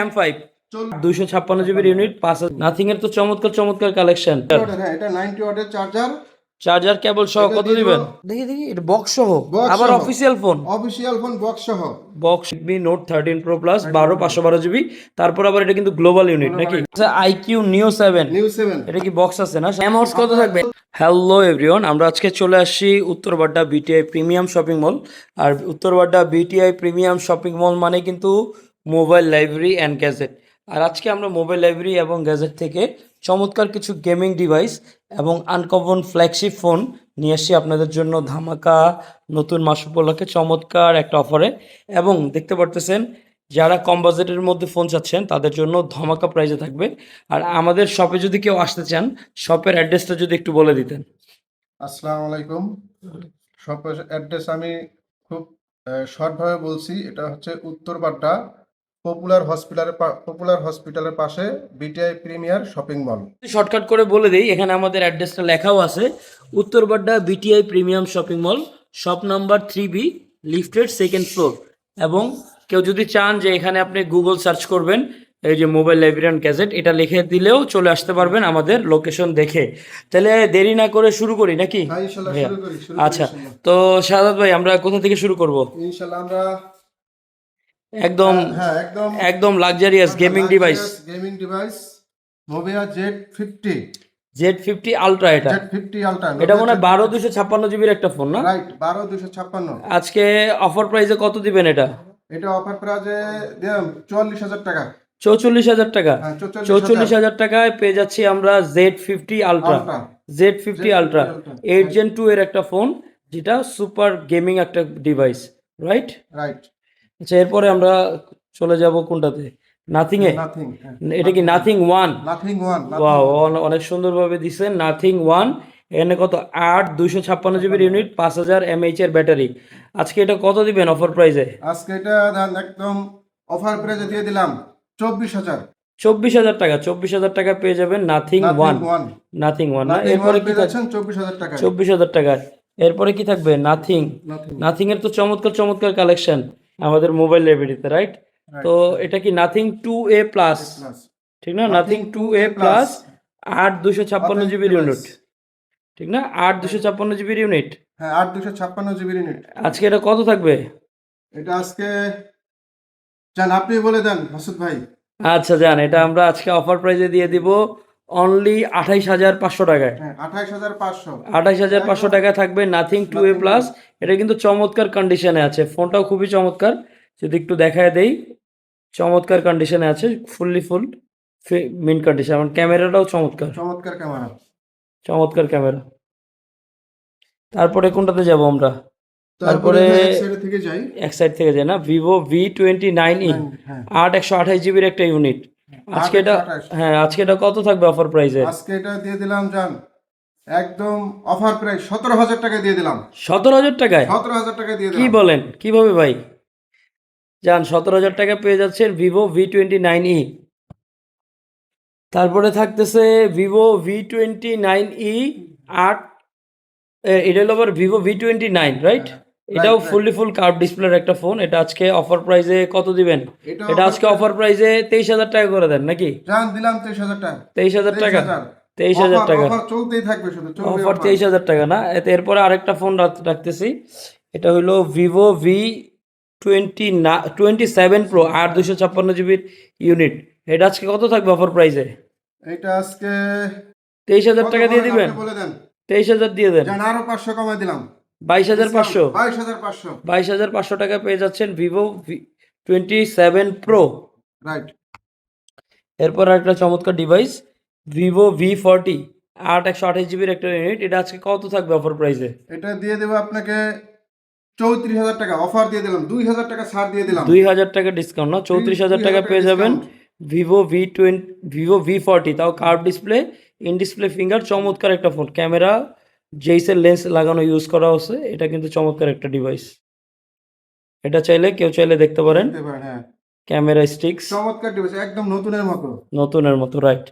M five দুইশো ছাপ্পান্ন জিবির ইউনিট পাঁচ নাথিং এর তো চমৎকার চমৎকার কালেকশন এটা নাইনটি ওয়াটের চার্জার চার্জার কেবল সহ কত দিবেন? দেখি দেখি এটা বক্স সহ। আবার official phone official phone box সহ। Box B note thirteen pro plus বারো পাঁচশো বারো জিবি তারপর আবার এটা কিন্তু গ্লোবাল ইউনিট নাকি? আচ্ছা আইকিউ নিও সেভেন নিউ সেভেন এটা কি বক্স আছে না? এম হর্স কত থাকবে? হ্যালো এভরিওয়ান আমরা আজকে চলে আসছি Uttarbadda BTI premium shopping mall আর Uttarbadda BTI premium shopping mall মানে কিন্তু মোবাইল লাইব্রেরি অ্যান্ড গ্যাজেট আর আজকে আমরা মোবাইল লাইব্রেরি এবং গ্যাজেট থেকে চমৎকার কিছু গেমিং ডিভাইস এবং আনকমন ফ্ল্যাগশিপ ফোন নিয়ে আসছি আপনাদের জন্য। ধামাকা, নতুন মাস উপলক্ষে চমৎকার একটা অফারে এবং দেখতে পারতেছেন, যারা কম বাজেটের মধ্যে ফোন চাচ্ছেন, তাদের জন্য ধামাকা প্রাইজে থাকবে। আর আমাদের শপে যদি কেউ আসতে চান শপের অ্যাড্রেসটা যদি একটু বলে দিতেন। আসসালামু আলাইকুম শপের অ্যাড্রেস আমি খুব শর্টভাবে বলছি। এটা হচ্ছে উত্তর বাড্ডা পপুলার হসপিটালের পপুলার হসপিটালের পাশে BTI premier shopping mall shortcut করে বলে দিই এখানে আমাদের অ্যাড্রেসটা লেখাও আছে। Uttarbadda BTI premium shopping mall shop number three B lifted second floor এবং কেউ যদি চান যে এখানে আপনি গুগল সার্চ করবেন এই যে মোবাইল লাইব্রেরিয়ান গ্যাজেট এটা লিখে দিলেও চলে আসতে পারবেন আমাদের লোকেশন দেখে। তাহলে দেরি না করে শুরু করি নাকি? হ্যাঁ আচ্ছা তো শাহাদ ভাই আমরা কোথা থেকে শুরু করব? ইনশাল্লাহ আমরা একদম হ্যাঁ একদম। একদম luxurious gaming device gaming device মোভিয়া Z fifty Z fifty ultra এটা। জেড ফিফটি আলট্রা এটা মনে হয় বারো দুশো ছাপ্পান্ন জিবির একটা ফোন না? রাইট বারো দুশো ছাপ্পান্ন। আজকে অফার প্রাইসে কত দিবেন এটা? এটা অফার দিলাম চুয়াল্লিশ হাজার টাকা। চৌচল্লিশ হাজার টাকা। হ্যাঁ চৌচল্লিশ হাজার। টাকায় পেয়ে যাচ্ছি আমরা Z fifty ultra Z fifty ultra eight gen two এর একটা ফোন যেটা সুপার গেমিং একটা ডিভাইস রাইট রাইট আচ্ছা এরপরে আমরা চলে যাব কোনটাতে? নাথিং এ? এটা কি নাথিং ওয়ান নাথিং ওয়ান অনেক সুন্দরভাবে দিচ্ছেন নাথিং ওয়ান এখানে কত? আট দুইশো ছাপ্পান্ন জিবির ইউনিট পাঁচ হাজার এমএইচ এর ব্যাটারি আজকে এটা কত দিবেন অফার প্রাইসে আজকে এটা একদম অফার প্রাইজে দিয়ে দিলাম চব্বিশ হাজার। চব্বিশ হাজার টাকা চব্বিশ হাজার টাকা পেয়ে যাবেন নাথিং ওয়ান নাথিং ওয়ান এরপরে কি চব্বিশ হাজার টাকা চব্বিশ হাজার টাকায়। এরপরে কি থাকবে? নাথিং নাথিং এর তো চমৎকার চমৎকার কালেকশন আমাদের মোবাইল লাইব্রেরিতে রাইট তো এটা কি নাথিং টু এ প্লাস ঠিক না? নাথিং টু এ প্লাস আট দুশো ছাপ্পান্ন জিবির ইউনিট ঠিক না? আট দুশো ছাপ্পান্ন জিবির ইউনিট হ্যাঁ আট দুশো ছাপ্পান্ন জিবি ইউনিট আজকে এটা কত থাকবে? এটা আজকে আপনি বলে দেন মাসুদ ভাই। আচ্ছা জান এটা আমরা আজকে অফার প্রাইজে দিয়ে দিব অনলি আঠাইশ হাজার পাঁচশো টাকায়। হ্যাঁ আঠাইশ হাজার পাঁচশো। টাকায় থাকবে নাথিং টু এ প্লাস এটা কিন্তু চমৎকার কন্ডিশনে আছে। ফোনটাও খুবই চমৎকার। যদি একটু দেখায় দেই চমৎকার কন্ডিশনে আছে ফুললি ফুল মিন কন্ডিশন এবং ক্যামেরাটাও চমৎকার। চমৎকার ক্যামেরা। চমৎকার ক্যামেরা। তারপরে কোনটাতে যাব আমরা? তারপরে এক সাইড থেকে যাই। এক সাইড থেকে যাই না? Vivo V twenty nine E আট একশো আঠাশ জিবির একটা ইউনিট আজকে এটা হ্যাঁ আজকে এটা কত থাকবে অফার প্রাইসে আজকে এটা দিয়ে দিলাম যান একদম অফার প্রাইস সতেরো হাজার টাকা দিয়ে দিলাম। সতেরো হাজার টাকায়? সতেরো হাজার টাকা দিয়ে কি বলেন? কীভাবে ভাই? যান সতেরো হাজার টাকা পেয়ে যাচ্ছেন Vivo V twenty nine E তারপরে থাকতেছে Vivo V twenty nine E আট এটা হলো আবার Vivo V twenty nine right এটাও. ফুললি ফুল কার্ভ ডিসপ্লের একটা ফোন এটা আজকে অফার প্রাইসে কত দিবেন? এটা আজকে অফার প্রাইসে তেইশ হাজার টাকা করে দেন নাকি? দিলাম তেইশ হাজার টাকা। তেইশ হাজার টাকা? তেইশ হাজার। Offer- টাকা। offer চলতেই থাকবে শুধু চলবে অফার তেইশ হাজার টাকা না? এতে এরপরে আরেকটা ফোন রাখতেছি। এটা হলো ভিভো ভি টোয়েন্টি না টোয়েন্টি সেভেন প্রো আট দুশো ছাপ্পান্ন জিবির ইউনিট এটা আজকে কত থাকবে অফার প্রাইসে এটা আজকে তেইশ হাজার টাকা দিয়ে দিবেন? তেইশ হাজার দিয়ে দেন। আরও পাঁচশো কমাই দিলাম। বাইশ হাজার পাঁচশো। বাইশ হাজার পাঁচশো। বাইশ হাজার পাঁচশো টাকা পেয়ে যাচ্ছেন Vivo twenty seven pro. Right. এরপর একটা চমৎকার ডিভাইস ভিভো ভি ফর্টি আট একশো আঠাশ জিবির একটা ইউনিট এটা আজকে কত থাকবে অফার প্রাইসে এটা দিয়ে দেবো আপনাকে চৌত্রিশ হাজার টাকা। অফার দিয়ে দিলাম দুই হাজার টাকা ছাড় দিয়ে দিলাম। দুই হাজার টাকা ডিসকাউন্ট না চৌত্রিশ হাজার টাকা পেয়ে যাবেন Vivo V twenty Vivo V forty. তাও curve display in display finger চমৎকার একটা ফোন ক্যামেরা জেইসের লেন্স লাগানো ইউজ করা হচ্ছে। এটা কিন্তু চমৎকার একটা ডিভাইস এটা চাইলে কেউ চাইলে দেখতে পারেন। ক্যামেরা স্টিক্স চমৎকার ডিভাইস একদম নতুনের মতো। নতুনের মতো রাইট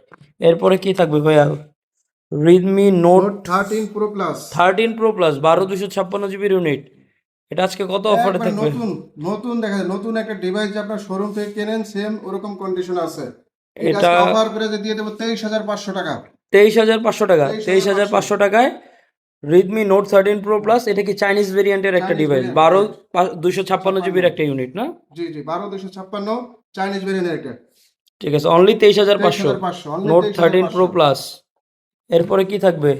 এরপরে কি থাকবে ভাইয়া? Redmi note thirteen pro plus thirteen pro plus বারো দুশো ছাপ্পান্ন জিবির ইউনিট এটা আজকে কত অফারে থাকবে? নতুন নতুন দেখা যায় নতুন একটা ডিভাইস যে আপনার শোরুম থেকে কেনেন সেম ওরকম কন্ডিশন আছে। এটা অফার করে দিয়ে দেবো তেইশ হাজার পাঁচশো টাকা। তেইশ হাজার পাঁচশো টাকা। 23,500 তেইশ হাজার পাঁচশো টাকায় Redmi note thirteen pro plus এটা কি চাইনিজ ভেরিয়েন্টের একটা ডিভাইস বারো. দুশো ছাপ্পান্ন জিবির একটা ইউনিট না? জি জি বারো দুশো ছাপ্পান্ন চাইনিজ ভেরিয়েন্টের একটা। ঠিক আছে অনলি তেইশ হাজার পাঁচশো। নোট থার্টিন প্রো প্লাস এরপরে কি থাকবে?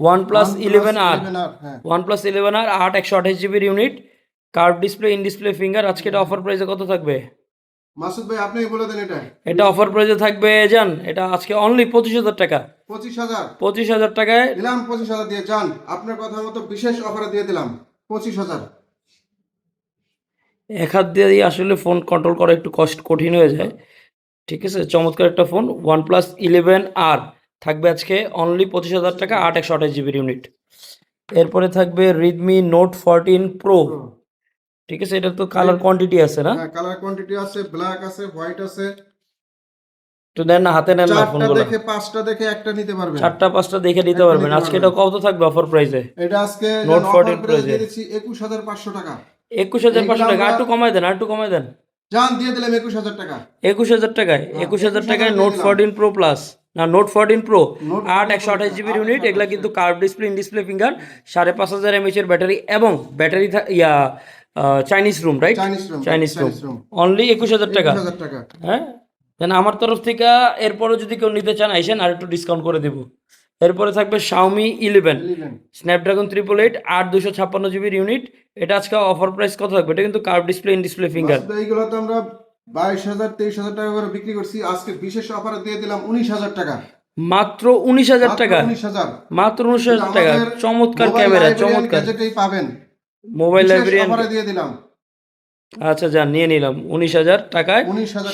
OnePlus eleven R 11R, OnePlus eleven R আট একশো আঠাশ জিবির unit curve display in display finger আজকে এটা অফার প্রাইসে কত থাকবে? মাসুদ ভাই আপনি বলে দেন এটা। এটা অফার প্রাইসে থাকবে জান এটা আজকে অনলি পঁচিশ হাজার টাকা। পঁচিশ হাজার? পঁচিশ হাজার টাকায় দিলাম পঁচিশ হাজার দিয়ে যান আপনার কথা মতো বিশেষ অফারে দিয়ে দিলাম পঁচিশ হাজার। এক হাত দিয়ে আসলে ফোন কন্ট্রোল করা একটু কষ্ট কঠিন হয়ে যায়। ঠিক আছে চমৎকার একটা phone OnePlus eleven R থাকবে আজকে অনলি পঁচিশ হাজার টাকা আট একশো আঠাশ জিবির ইউনিট এরপরে থাকবে রিডমি নোট ফোরটিন প্রো ঠিক আছে এটা তো কালার কোয়ান্টিটি আছে না? হ্যাঁ কালার কোয়ান্টিটি আছে ব্ল্যাক আছে হোয়াইট আছে। তো দেন না হাতে নেন না ফোনগুলো। দেখে পাঁচটা দেখে একটা নিতে পারবেন। চারটা পাঁচটা দেখে নিতে পারবেন। আজকে এটা কত থাকবে অফার প্রাইসে এটা আজকে অফার 14 প্রাইস Pro দিয়ে যে। দিচ্ছি একুশ হাজার টাকা। একুশ হাজার পাঁচশো এইগুলো টাকা। আর একটু কমাই দেন একটু কমাই দেন। যান দিয়ে দিলাম একুশ হাজার টাকা। একুশ হাজার টাকায় হ্যাঁ, একুশ হাজার 21,000 টাকায় নোট দিলাম। ফোরটিন প্রো প্লাস না নোট ফোরটিন প্রো আট 14 একশো আঠাশ জিবির ইউনিট এগুলা কিন্তু curve display in display finger সাড়ে পাঁচ হাজার এমএচ এর ব্যাটারি এবং battery yeah Chinese room right Chinese room only একুশ হাজার টাকা? হ্যাঁ? দেন আমার তরফ থেকে এরপরে যদি কেউ নিতে চান আইসেন আর একটু ডিসকাউন্ট করে দেবো। এরপরে থাকবে Xiaomi eleven Snapdragon triple eight আট দুশো ছাপ্পান্ন জিবির ইউনিট এটা আজকে অফার প্রাইস কত থাকবে? এটা কিন্তু curve display in display finger এইগুলো তো আমরা বাইশ হাজার তেইশ হাজার টাকা করে বিক্রি করছি। আজকে বিশেষ অফারে দিয়ে দিলাম উনিশ হাজার টাকা। মাত্র উনিশ হাজার টাকা? মাত্র উনিশ হাজার টাকা। চমৎকার ক্যামেরা চমৎকার। পাবেন। মোবাইল লাইব্রেরিয়ান দিয়ে দিলাম। আচ্ছা যান নিয়ে নিলাম। উনিশ হাজার টাকায়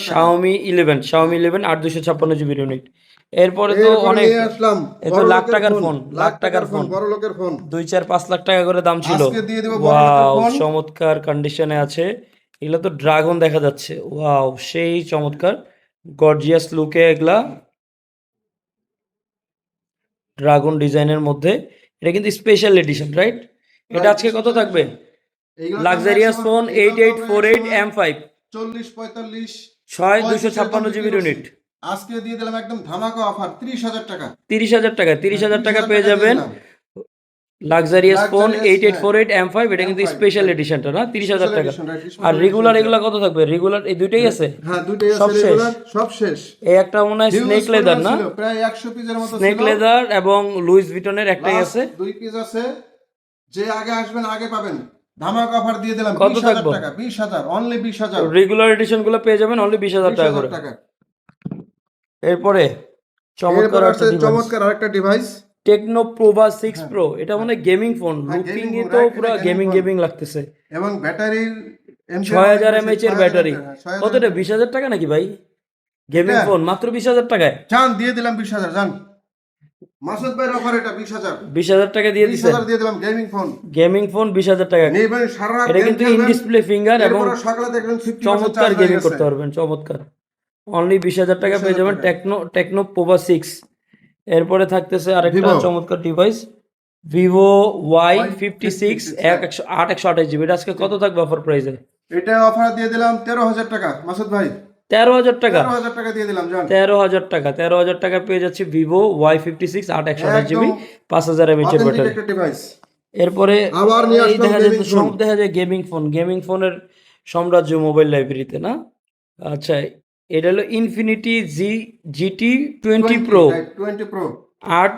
শাওমি ইলেভেন শাওমি ইলেভেন আট দুশো ছাপ্পান্ন জিবির ইউনিট এরপরে তো অনেক এ তো লাখ টাকার ফোন, লাখ টাকার ফোন। বড় লোকের ফোন। দুই চার পাঁচ লাখ টাকা করে দাম ছিল। আজকে দিয়ে দিব বড় লোকের ওয়াও চমৎকার কন্ডিশনে আছে। এগুলো তো ড্রাগন দেখা যাচ্ছে। ওয়াও সেই চমৎকার গর্জিয়াস লুকে এগুলা। ড্রাগন ডিজাইনের মধ্যে। এটা কিন্তু স্পেশাল এডিশন রাইট এটা আজকে কত থাকবে? Luxurious phone eight eight four eight M five চল্লিশ পঁয়তাল্লিশ ছয় দুশো ছাপ্পান্ন জিবির ইউনিট আজকে দিয়ে দিলাম একদম ধামাকা অফার ত্রিশ হাজার টাকা। তিরিশ হাজার টাকা তিরিশ হাজার টাকা পেয়ে যাবেন। লাক্সারিয়াস ফোন এইট এইট হ্যাঁ। ফোর এইট এম ফাইভ এটা কিন্তু স্পেশাল এডিশনটা না? তিরিশ হাজার টাকা। আর রেগুলার এগুলা কত থাকবে? রেগুলার এই দুইটাই আছে? হ্যাঁ দুইটাই সব আছে শেষ। রেগুলার সব শেষ। এই একটা মনে হয় স্নেক লেদার না? প্রায় একশো পিসের মতো স্নেক লেদার এবং লুইস ভিটনের একটাই আছে। দুই পিস আছে। যে আগে আসবেন আগে পাবেন। ধামাকা অফার দিয়ে দিলাম কত থাকব? টাকা বিশ হাজার অনলি বিশ হাজার। রেগুলার এডিশনগুলো পেয়ে যাবেন অনলি বিশ হাজার বিশ টাকা করে। এরপরে চমৎকার একটা চমৎকার আরেকটা device Tecno Pova six pro এটা মানে গেমিং ফোন লুকিং এ তো পুরো গেমিং গেমিং লাগতেছে। এবং ব্যাটারির ছয় হাজার এমএচ এর ব্যাটারি কতটা? বিশ হাজার টাকা নাকি ভাই? গেমিং ফোন মাত্র বিশ হাজার টাকায়? জান দিয়ে দিলাম বিশ হাজার জান। মাসুদ ভাইয়ের অফার এটা টাকা দিয়ে দিছে। দিয়ে দিলাম গেমিং ফোন গেমিং ফোন বিশ হাজার টাকা। নেবেন সারা এটা কিন্তু ইন ডিসপ্লে ফিঙ্গার এবং সকালে দেখবেন 50% চমৎকার গেমিং করতে পারবেন চমৎকার। অনলি বিশ হাজার টাকা পেয়ে যাবেন টেকনো টেকনো পোভা সিক্স এরপরে থাকতেছে আরেকটা চমৎকার device Vivo Y fifty six এক একশো আট একশো আঠাশ জিবি এটা আজকে কত থাকবে অফার প্রাইসে এটা অফার দিয়ে দিলাম তেরো হাজার টাকা। মাসুদ ভাই তেরো হাজার টাকা। তেরো হাজার টাকা দিয়ে দিলাম তেরো হাজার টাকা। তেরো হাজার টাকা পেয়ে যাচ্ছে ভিভো ওয়াই ফিফটি সিক্স আট একশো আঠাশ জিবি পাঁচ হাজার এমএচ এর ব্যাটারি এরপরে এই দেখা যায় সব দেখা যায় গেমিং ফোন গেমিং ফোনের সাম্রাজ্য মোবাইল লাইব্রেরিতে না? আচ্ছা এটা হলো Infinity G GT twenty pro twenty pro আট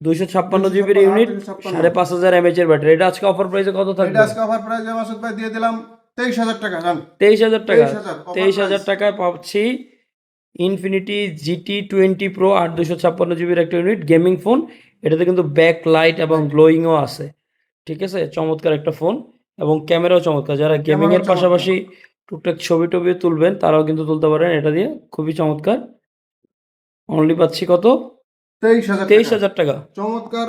দুইশো ছাপ্পান্ন 256 জিবির ইউনিট 256 সাড়ে পাঁচ হাজার এমএচ এর ব্যাটারি এটা আজকে অফার প্রাইসে কত থাকবে? আজকে অফার প্রাইস মাসুদ ভাই দিয়ে দিলাম। তেইশ হাজার টাকা তেইশ হাজার টাকা। তেইশ হাজার টাকায় পাচ্ছি ইনফিনিটি জিটি টোয়েন্টি প্রো আট দুশো ছাপ্পান্ন জিবির একটা ইউনিট গেমিং ফোন এটাতে কিন্তু ব্যাক লাইট এবং গ্লোয়িংও আছে। ঠিক আছে? চমৎকার একটা ফোন এবং ক্যামেরাও চমৎকার। যারা গেমিং এর পাশাপাশি টুকটাক ছবি টবি তুলবেন তারাও কিন্তু তুলতে পারেন। এটা দিয়ে খুবই চমৎকার। অনলি পাচ্ছি কত? তেইশ হাজার তেইশ হাজার টাকা। চমৎকার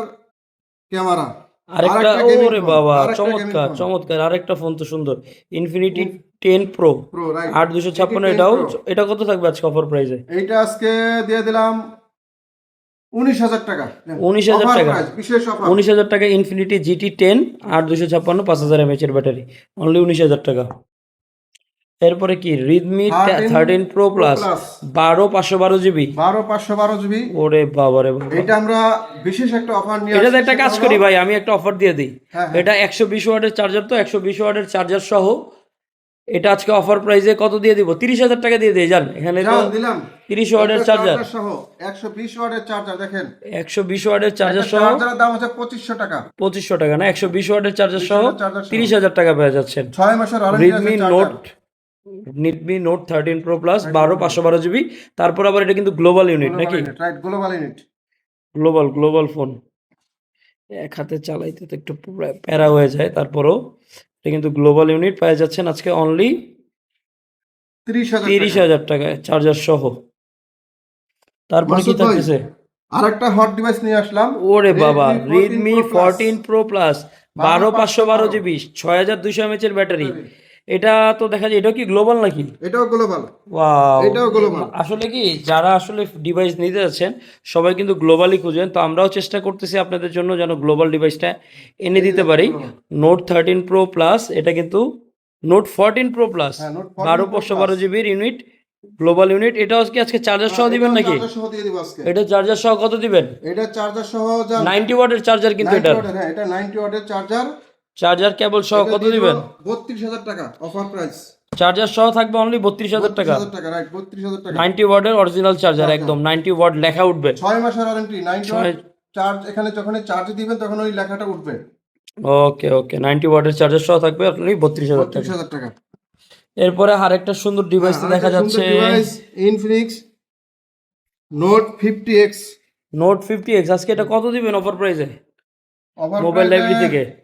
ক্যামেরা। আরেকটা ওরে বাবা চমৎকার চমৎকার আরেকটা ফোন তো সুন্দর ইনফিনিটি টেন প্রো আট দুশো ছাপ্পান্ন এটাও এটা কত থাকবে আজকে অফার প্রাইসে এইটা আজকে দিয়ে দিলাম উনিশ হাজার টাকা। উনিশ হাজার টাকা। উনিশ হাজার টাকা ইনফিনিটি জিটি টেন আট দুশো ছাপ্পান্ন পাঁচ হাজার এমএচের ব্যাটারি অনলি উনিশ হাজার টাকা। এরপরে কি? রিডমি থার্টিন প্রো প্লাস বারো পাঁচশো বারো জিবি। বারো পাঁচশো বারো জিবি। ওরে বাবারে বাবা। এটা আমরা বিশেষ একটা অফার নিয়ে এটাতে একটা কাজ করি ভাই আমি একটা অফার দিয়ে দিই। হ্যাঁ, হ্যাঁ। এটা একশো বিশ ওয়াটের চার্জার তো একশো বিশ ওয়াটের চার্জার সহ। এটা আজকে অফার প্রাইসে কত দিয়ে দিব? তিরিশ হাজার টাকা দিয়ে দিই জান। এখানে তো তিরিশ ওয়াটের চার্জার সহ একশো বিশ ওয়াটের চার্জার দেখেন। একশো বিশ ওয়াটের চার্জার সহ। চার্জারের দাম হচ্ছে পঁচিশশো টাকা। পঁচিশশো টাকা না একশো বিশ ওয়াটের চার্জার সহ তিরিশ হাজার টাকা পেয়ে যাচ্ছেন। ছয় মাসের Redmi. Note Redmi note thirteen pro plus বারো পাঁচশো বারো জিবি। তারপর আবার এটা কিন্তু গ্লোবাল ইউনিট নাকি? Right global unit global global phone এক হাতে চালাইতে তো একটু প্যারা হয়ে যায় তারপরও এটা কিন্তু গ্লোবাল ইউনিট পাওয়া যাচ্ছেন আজকে অনলি তিরিশ হাজার টাকায় চার্জার সহ। তারপরে কি থাকতেছে? হট ডিভাইস নিয়ে আসলাম। ওরে বাবা Redmi 14 Redmi. Fourteen pro plus বারো পাঁচশো বারো জিবি ছয় হাজার দুইশো এমএচ এর ব্যাটারি এটা তো দেখা যায় এটা কি গ্লোবাল নাকি? এটাও গ্লোবাল ওয়াও এটাও global। আসলে কি যারা আসলে ডিভাইস নিতে যাচ্ছেন সবাই কিন্তু গ্লোবালি খুঁজেন তো আমরাও চেষ্টা করতেছি আপনাদের জন্য যেন গ্লোবাল ডিভাইসটা এনে দিতে পারি। নোট থার্টিন প্রো প্লাস এটা কিন্তু নোট ফোরটিন প্রো প্লাস হ্যাঁ, Note 14 বারো পাঁচশো বারো জিবির ইউনিট গ্লোবাল ইউনিট এটাও কি আজকে চার্জার সহ দিবেন নাকি? চার্জার সহ দিয়ে দিব আজকে। এটা চার্জার সহ কত দিবেন? এটা চার্জার সহ যা নাইনটি ওয়াটের চার্জার কিন্তু এটা হ্যাঁ এটা 90 ওয়াটের চার্জার চার্জার কেবল সহ কত দিবেন? বত্রিশ হাজার টাকা অফার প্রাইস চার্জার সহ থাকবে অনলি বত্রিশ হাজার টাকা। টাকা রাইট বত্রিশ হাজার টাকা। নাইনটি ওয়াটের অরিজিনাল চার্জার একদম নাইনটি ওয়াট লেখা উঠবে। ছয় মাসের ওয়ারেন্টি নাইনটি ছয়- চার্জ এখানে যখন চার্জ দিবেন তখন ওই লেখাটা উঠবে। ওকে ওকে নাইনটি ওয়াটের চার্জার সহ থাকবে আপনি বত্রিশ হাজার টাকা। হাজার টাকা। এরপরে আরেকটা সুন্দর ডিভাইস হ্যাঁ, দেখা যাচ্ছে। Infinix note fifty X note fifty X আজকে এটা কত দিবেন অফার প্রাইসে অফার মোবাইল লাইব্রেরি থেকে।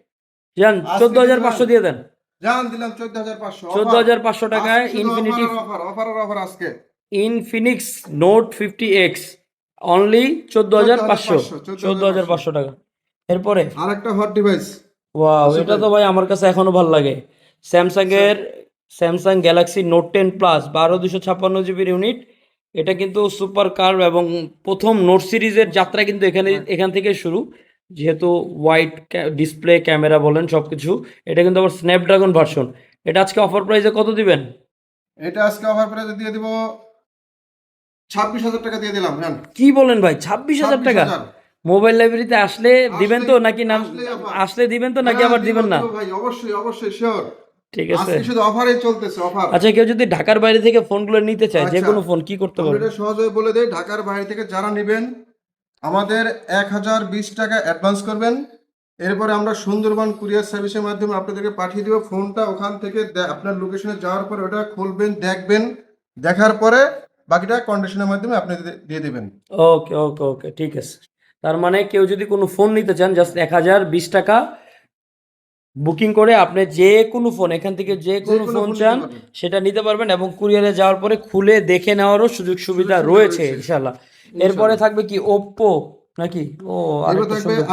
জান চোদ্দ হাজার। পাঁচশো দিয়ে দেন। জান দিলাম চোদ্দ হাজার পাঁচশো। চোদ্দ হাজার পাঁচশো টাকায় ইনফিনিটি অফার অফার অফার আজকে। Infinix note fifty X only চোদ্দ হাজার পাঁচশো 14,500 চোদ্দ হাজার পাঁচশো টাকা। এরপরে? আর একটা হট ডিভাইস ওয়াও এটা তো ভাই আমার কাছে এখনও ভালো লাগে। স্যামসাং এর Samsung galaxy note ten plus বারো দুশো ছাপ্পান্ন জিবির ইউনিট এটা কিন্তু সুপার কার এবং প্রথম নোট সিরিজের যাত্রা কিন্তু এখানে হ্যাঁ। এখান থেকে শুরু। যেহেতু হোয়াইট ডিসপ্লে ক্যামেরা বলেন সব কিছু এটা কিন্তু আবার স্ন্যাপড্রাগন ভার্সন এটা আজকে অফার প্রাইসে কত দিবেন? এটা আজকে অফার প্রাইসে দিয়ে দিব ছাব্বিশ হাজার টাকা দিয়ে দিলাম জান। কি বলেন ভাই ছাব্বিশ হাজার টাকা? মোবাইল লাইব্রেরিতে আসলে দিবেন তো নাকি নাম আসলে দিবেন তো নাকি আবার দিবেন না? ভাই অবশ্যই অবশ্যই শিওর ঠিক আছে। আজকে শুধু অফারই চলতেছে অফার আচ্ছা কেউ যদি ঢাকার বাইরে থেকে ফোনগুলো নিতে চায় যে আচ্ছা। কোনো ফোন কি করতে পারবে? এটা সহজে বলে দেয় ঢাকার বাইরে থেকে যারা নেবেন আমাদের এক হাজার বিশ টাকা অ্যাডভান্স করবেন। এরপরে আমরা সুন্দরবন কুরিয়ার সার্ভিসের মাধ্যমে আপনাদেরকে পাঠিয়ে দেবো। ফোনটা ওখান থেকে আপনার লোকেশনে যাওয়ার পরে ওটা খুলবেন দেখবেন। দেখার পরে বাকিটা কন্ডিশনের মাধ্যমে আপনি দিয়ে- দেবেন। ওকে ওকে ওকে ঠিক আছে। তার মানে কেউ যদি কোনো ফোন নিতে চান জাস্ট এক হাজার বিশ টাকা বুকিং করে আপনি যে কোনো ফোন এখান থেকে যে কোনো ফোন চান সেটা নিতে পারবেন এবং কুরিয়ারে যাওয়ার পরে খুলে দেখে নেওয়ারও সুযোগ সুবিধা রয়েছে। ইনশাল্লাহ এরপরে থাকবে কি ওপ্পো নাকি? ও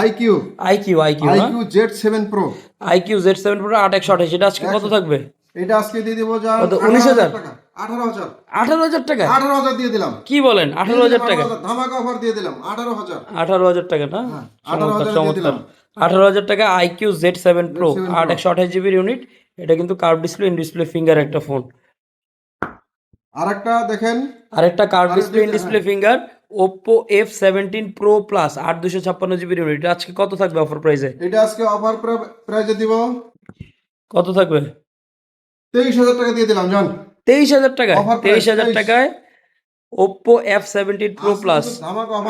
iQOO iQOO iQOO iQOO Z seven pro iQOO Z seven pro আট একশো আঠাশ এটা আজকে কত থাকবে? এটা আজকে দিয়ে দেবো যা? 19,000? হাজার? আঠারো হাজার। টাকা? আঠারো হাজার দিয়ে দিলাম। কি বলেন আঠারো হাজার টাকা? ধামাকা অফার দিয়ে দিলাম আঠারো হাজার। আঠারো হাজার টাকা না? 18,000 চমৎকার চমৎকার। আঠারো হাজার টাকা আইকিউ জেড সেভেন প্রো আট Pro। একশো আঠাশ জিবির ইউনিট এটা কিন্তু curve display in display finger একটা ফোন আর একটা দেখেন আর একটা curve display in. Display finger Oppo F seventeen pro plus আট দুশো ছাপ্পান্ন জিবি জিবির ইউনিট আজকে কত থাকবে অফার প্রাইসে এটা আজকে অফার প্রাইজে দিব। কত থাকবে? তেইশ হাজার টাকা দিয়ে দিলাম জান। তেইশ হাজার price, তেইশ হাজার 23 টাকায় Oppo F seventeen pro plus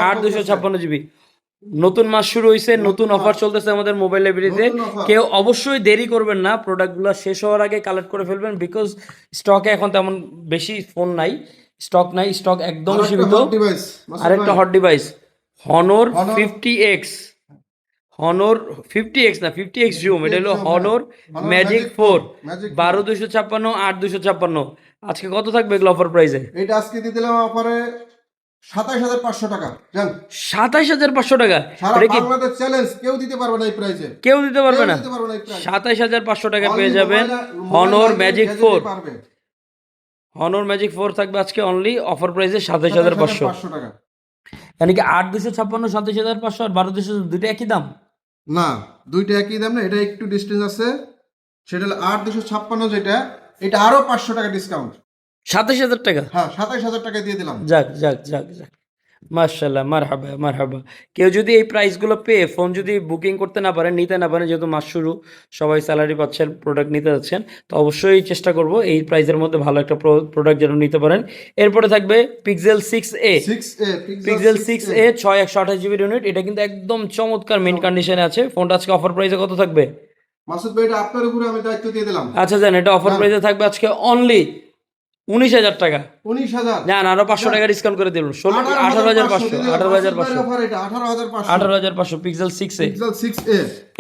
আট দুশো। ছাপ্পান্ন জিবি নতুন মাস শুরু হয়েছে নতুন অফার চলতেছে আমাদের মোবাইল লাইব্রেরিতে কেউ অবশ্যই দেরি করবেন না প্রোডাক্টগুলো শেষ হওয়ার আগে কালেক্ট করে ফেলবেন বিকজ স্টকে এখন তেমন বেশি ফোন নাই। স্টক নাই স্টক একদম সীমিত। আরেকটা hot device Honor fifty X Honor fifty X না ফিফটি এক্স জুম এটা হলো হনর ম্যাজিক ফোর বারো দুশো ছাপ্পান্ন আট দুশো ছাপ্পান্ন। আজকে কত থাকবে এগুলো অফার প্রাইসে এটা আজকে দিয়ে দিলাম অফারে সাতাইশ হাজার পাঁচশো টাকা জান। সাতাইশ হাজার পাঁচশো টাকা? সারা কি? বাংলাদেশ চ্যালেঞ্জ কেউ দিতে পারবে না এই প্রাইজে কেউ দিতে পারবে না? দিতে সাতাইশ হাজার পাঁচশো টাকা পেয়ে যাবেন Honor magic four. Honor magic four থাকবে আজকে অনলি অফার প্রাইসে সাতাইশ হাজার পাঁচশো। 27,500 টাকা। মানে কি আট দুশো ছাপ্পান্ন সাতাশ হাজার পাঁচশো আর বারো দুশো দুইটা একই দাম? না দুইটা একই দাম না এটা একটু ডিস্টেন্স আছে। সেটা হলো আট দুশো ছাপ্পান্ন যেটা এটা আরও পাঁচশো টাকা ডিসকাউন্ট সাতাশ হাজার টাকা? হ্যাঁ সাতাশ হাজার টাকা দিয়ে দিলাম। যাক যাক যাক যাক। মার্শাল্লাহ মারহাবা মারহাবা। কেউ যদি এই প্রাইসগুলো পেয়ে ফোন যদি বুকিং করতে না পারেন নিতে না পারেন যেহেতু মাস শুরু সবাই স্যালারি পাচ্ছেন প্রোডাক্ট নিতে যাচ্ছেন তো অবশ্যই চেষ্টা করব এই প্রাইসের মধ্যে ভালো একটা প্রোডাক্ট যেন নিতে পারেন। এরপরে থাকবে Pixel six A Pixel six A ছয় একশো আঠাশ জিবি ইউনিট এটা কিন্তু একদম চমৎকার মেন কন্ডিশনে আছে। ফোনটা আজকে অফার প্রাইসে কত থাকবে? মাসুদ ভাই এটা আপনার উপরে আমি দায়িত্ব দিয়ে দিলাম। আচ্ছা জান এটা অফার প্রাইসে থাকবে আজকে অনলি উনিশ হাজার টাকা। উনিশ হাজার? না আরও পাঁচশো টাকা ডিসকাউন্ট করে দিন ষোলো আঠারো হাজার পাঁচশো আঠারো হাজার পাঁচশো আঠারো হাজার পাঁচশো। Pixel six A.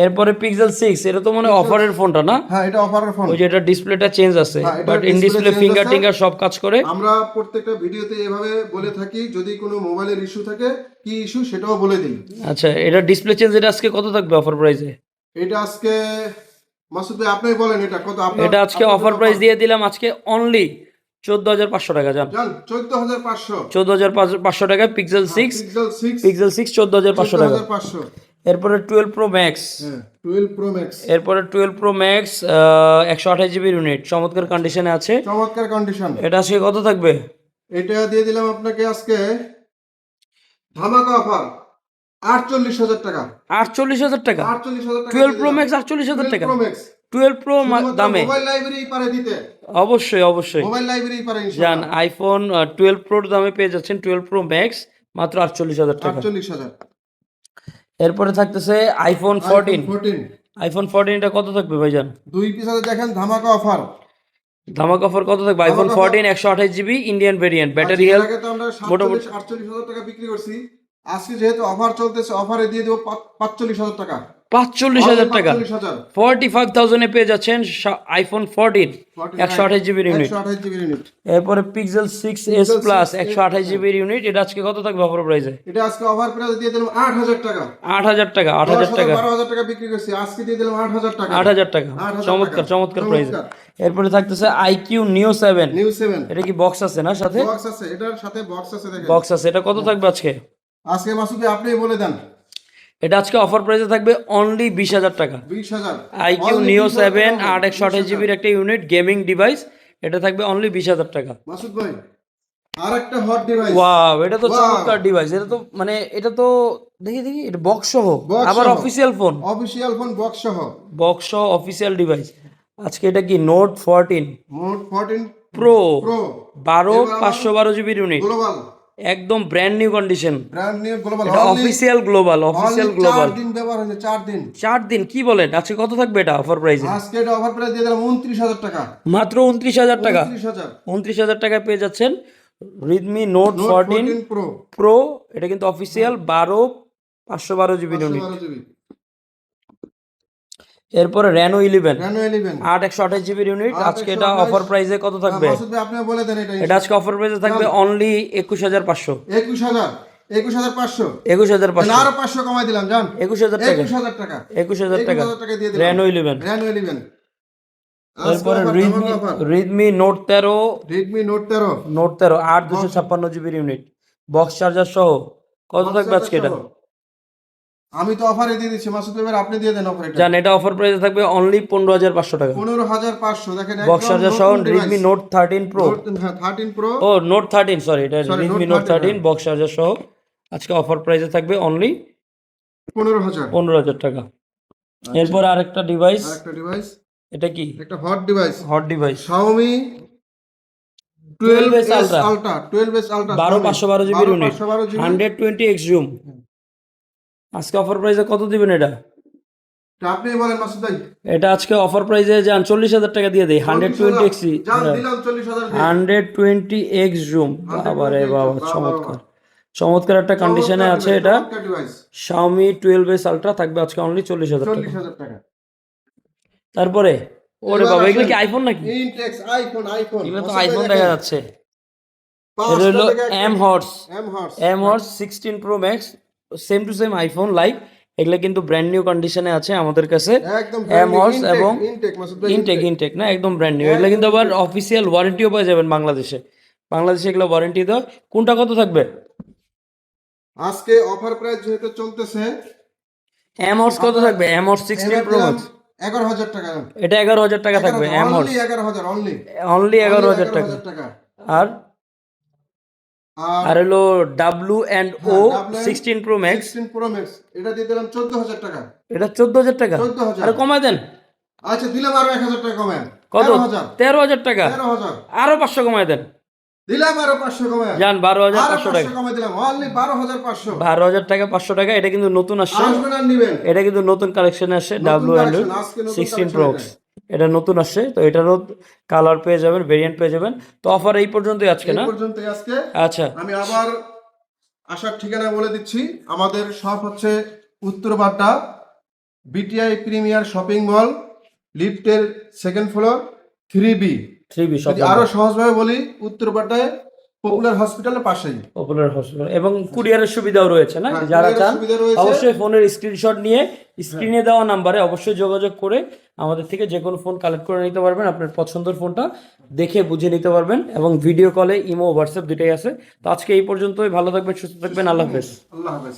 এরপরে পিক্সেল সিক্স এটা তো মানে অফারের ফোনটা না? হ্যাঁ এটা অফারের ফোন ওই যে এটা ডিসপ্লেটা চেঞ্জ আছে বাট ইন ডিসপ্লে ফিঙ্গার টিঙ্গার সব কাজ করে। আমরা প্রত্যেকটা ভিডিওতে এভাবে বলে থাকি যদি কোনো মোবাইলের ইস্যু থাকে কি ইস্যু সেটাও বলে দিই। আচ্ছা এটা ডিসপ্লে চেঞ্জ এটা আজকে কত থাকবে অফার প্রাইসে এটা আজকে মাসুদ ভাই আপনি বলেন এটা কত এটা আজকে অফার প্রাইস দিয়ে দিলাম আজকে অনলি চোদ্দ হাজার পাঁচশো টাকা জান। চোদ্দ হাজার পাঁচশো। চোদ্দ হাজার পাঁচশো টাকা পিক্সেল সিক্স পিক্সেল সিক্স চোদ্দ হাজার পাঁচশো টাকা। এরপরে twelve pro max twelve pro max এরপরে টুয়েলভ প্রো ম্যাক্স একশো আঠাশ জিবি ইউনিট চমৎকার কন্ডিশনে আছে। চমৎকার কন্ডিশন এটা আজকে কত থাকবে? এটা দিয়ে দিলাম আপনাকে আজকে ধামাকা অফার আটচল্লিশ হাজার টাকা। আটচল্লিশ হাজার টাকা। আটচল্লিশ হাজার টাকা টুয়েলভ প্রো ম্যাক্স আটচল্লিশ হাজার টাকা। প্রো ম্যাক্স টুয়েলভ প্রো দামে অবশ্যই অবশ্যই। যান আইফোন টুয়েলভ প্রোর দামে পেয়ে যাচ্ছেন টুয়েলভ প্রো ম্যাক্স মাত্র আটচল্লিশ হাজার টাকা। এরপরে থাকতেছে আইফোন ফোরটিন ফোরটিন আইফোন ফোরটিনটা কত থাকবে ভাইজান? দুই পিস দেখেন ধামাকা অফার ধামাক অফার কত থাকবে? আইফোন ফোরটিন একশো আঠাশ GB Indian variant battery health মোটামুটি- আটচল্লিশ হাজার টাকা বিক্রি করছি। আজকে যেহেতু অফার চলতেছে অফারে দিয়ে দেবো পাঁচচল্লিশ হাজার টাকা। পাঁচচল্লিশ হাজার টাকা। ফোরটি ফাইভ থাউজেন্ডে পেয়ে যাচ্ছেন আইফোন ফোরটিন একশো আঠাশ জিবির ইউনিট এরপরে পিক্সেল সিক্স এস প্লাস একশো আঠাশ জিবির ইউনিট এটা আজকে কত থাকবে অফার প্রাইসে এটা আজকে অফার প্রাইস দিয়ে দিলাম আট হাজার টাকা। আট হাজার টাকা আট হাজার টাকা। বারো হাজার টাকা বিক্রি করছি আজকে দিয়ে দিলাম আট হাজার টাকা। আট হাজার টাকা। চমৎকার চমৎকার প্রাইস এরপরে থাকতেছে আইকিউ নিও সেভেন নিউ সেভেন এটা কি বক্স আছে না সাথে? বক্স আছে এটার সাথে বক্স আছে বক্স আছে এটা কত থাকবে আজকে? আজকে মাসুদ ভাই আপনি বলে দেন। এটা আজকে অফার প্রাইসে থাকবে অনলি বিশ হাজার টাকা। বিশ হাজার। আইকিউ নিও 20,000 সেভেন। আট একশো আঠাশ জিবির একটা ইউনিট গেমিং ডিভাইস এটা থাকবে অনলি বিশ হাজার টাকা। মাসুদ ভাই আর একটা হট ডিভাইস ওয়াও এটা তো চমৎকার ডিভাইস এটা তো মানে এটা তো দেখি দেখি এটা বক্স সহ আবার। Official phone official phone box সহ। বক্স সহ অফিসিয়াল ডিভাইস আজকে এটা কি note fourteen note fourteen pro pro বারো পাঁচশো বারো জিবির ইউনিট গ্লোবাল একদম brand new condition brand new global এটা অফিসিয়াল গ্লোবাল অফিসিয়াল গ্লোবাল চার দিন ব্যবহার হয়েছে চার দিন। দিন কি বলেন? আজকে কত থাকবে এটা অফার প্রাইস আজকে এটা অফার প্রাইস দিয়ে দিলাম উনত্রিশ হাজার টাকা। মাত্র উনত্রিশ হাজার টাকা। টাকায় পেয়ে যাচ্ছেন রিডমি নোট ফোরটিন প্রো এটা কিন্তু অফিসিয়াল বারো পাঁচশো বারো জিবি ইউনিট বারো জিবি এরপরে র্যানো ইলেভেন আট একশো আঠাশ জিবির ইউনিট আজকে এটা অফার প্রাইসে কত থাকবে? এটা আজকে অফার প্রাইসে থাকবে অনলি একুশ হাজার পাঁচশো। একুশ হাজার একুশ হাজার পাঁচশো। একুশ হাজার পাঁচশো। আরও পাঁচশো কমাই দিলাম জান। একুশ হাজার টাকা। একুশ হাজার টাকা। একুশ হাজার ইলেভেন তারপরে নোট তেরো। রেডমি নোট তেরো। নোট তেরো আট দুশো ছাপ্পান্ন জিবির ইউনিট বক্স চার্জার সহ কত থাকবে আজকে এটা? আমি তো অফারে দিয়ে দিচ্ছি মাসুদ ভাই এবার আপনি দিয়ে দেন অফার এটা। জান এটা অফার প্রাইসে থাকবে অনলি পনেরো হাজার পাঁচশো টাকা। পনেরো হাজার পাঁচশো দেখেন বক্স চার্জার সহ Redmi note thirteen pro thirteen pro ও নোট থার্টিন সরি এটা Redmi Note 13, thirteen box charger সহ। আজকে অফার প্রাইসে থাকবে অনলি পনেরো হাজার। পনেরো হাজার টাকা। এরপর আরেকটা ডিভাইস আর একটা ডিভাইস এটা কি? একটা hot device hot device Xiaomi 12S 12S Ultra। Ultra 12S Ultra বারো Xiaomi। পাঁচশো বারো জিবির unit 512 hundred twenty X zoom আজকে অফার প্রাইসে কত দিবেন এটা? আপনি বলেন মাসুদ ভাই। এটা আজকে অফার প্রাইসে যান চল্লিশ হাজার টাকা দিয়ে দেয় হান্ড্রেড টোয়েন্টি এক্স জান দিলাম 40000 দিয়ে। হান্ড্রেড টোয়েন্টি এক্স জুম বাবা রে বাবা চমৎকার। চমৎকার একটা কন্ডিশনে আছে এটা। শাওমি টুয়েলভ এস আলট্রা থাকবে আজকে অনলি চল্লিশ হাজার টাকা। তারপরে? ওরে বাবা এগুলো কি আইফোন নাকি? আইফোন আইফোন এগুলো তো আইফোন দেখা যাচ্ছে। এটা হলো M horse M horse M horse sixteen pro max same to same iPhone live এগুলো কিন্তু ব্র্যান্ড নিউ কন্ডিশনে আছে আমাদের কাছে। এম এবং ইনটেক ইনটেক না? একদম ব্র্যান্ড নিউ এগুলো কিন্তু আবার অফিসিয়াল ওয়ারেন্টিও পেয়ে যাবেন বাংলাদেশে। বাংলাদেশে এগুলো ওয়ারেন্টি দেওয়া। কোনটা কত থাকবে? আজকে অফার প্রাইস যেহেতু চলতেছে এমহর্স কত থাকবে? এমহর্স সিক্সটিন প্রো ম্যাক্স এগারো হাজার টাকা। এটা এগারো হাজার টাকা থাকবে এমহর্স অনলি এগারো হাজার অনলি অনলি এগারো হাজার টাকা। আর আর হলো W and O sixteen pro max sixteen pro max এটা দিয়ে দিলাম চোদ্দ হাজার টাকা। এটা চোদ্দ হাজার টাকা? চোদ্দ হাজার আর কমায় দেন। আচ্ছা দিলাম আরও এক হাজার টাকা কমে কত? তেরো হাজার টাকা? তেরো হাজার আরও পাঁচশো কমায় দেন। দিলাম আরও পাঁচশো কমে যান বারো হাজার পাঁচশো টাকা। পাঁচশো কমে দিলাম। অনলি বারো হাজার পাঁচশো। বারো হাজার টাকা পাঁচশো টাকা এটা কিন্তু নতুন আসছে। এটা কিন্তু নতুন কালেকশন আসছে ডাব্লু নতুন সিক্সটিন প্রো এটা নতুন আসছে তো এটারও কালার পেয়ে যাবেন ভেরিয়েন্ট পেয়ে যাবেন। তো অফার এই পর্যন্তই আজকে না? পর্যন্ত আজকে। আচ্ছা। আমি আবার আসার ঠিকানা বলে দিচ্ছি আমাদের শপ হচ্ছে উত্তর Badda BTI premier shopping mall লিফটের second floor three B three B আরও সহজভাবে বলি উত্তর বাড্ডায় পপুলার হসপিটালের পাশেই। Popular hospital. এবং কুরিয়ারের সুবিধাও রয়েছে না? হ্যাঁ, যারা চান অবশ্যই ফোনের স্ক্রিনশট নিয়ে স্ক্রিনে দেওয়া নাম্বারে অবশ্যই যোগাযোগ করে আমাদের থেকে যে কোনো ফোন কালেক্ট করে নিতে পারবেন। আপনার পছন্দের ফোনটা দেখে বুঝে নিতে পারবেন। এবং ভিডিও কলে ইমো হোয়াটসঅ্যাপ দুটাই আছে। তো আজকে এই পর্যন্তই। ভালো থাকবেন সুস্থ থাকবেন। আল্লাহ হাফেজ। আল্লাহ হাফেজ।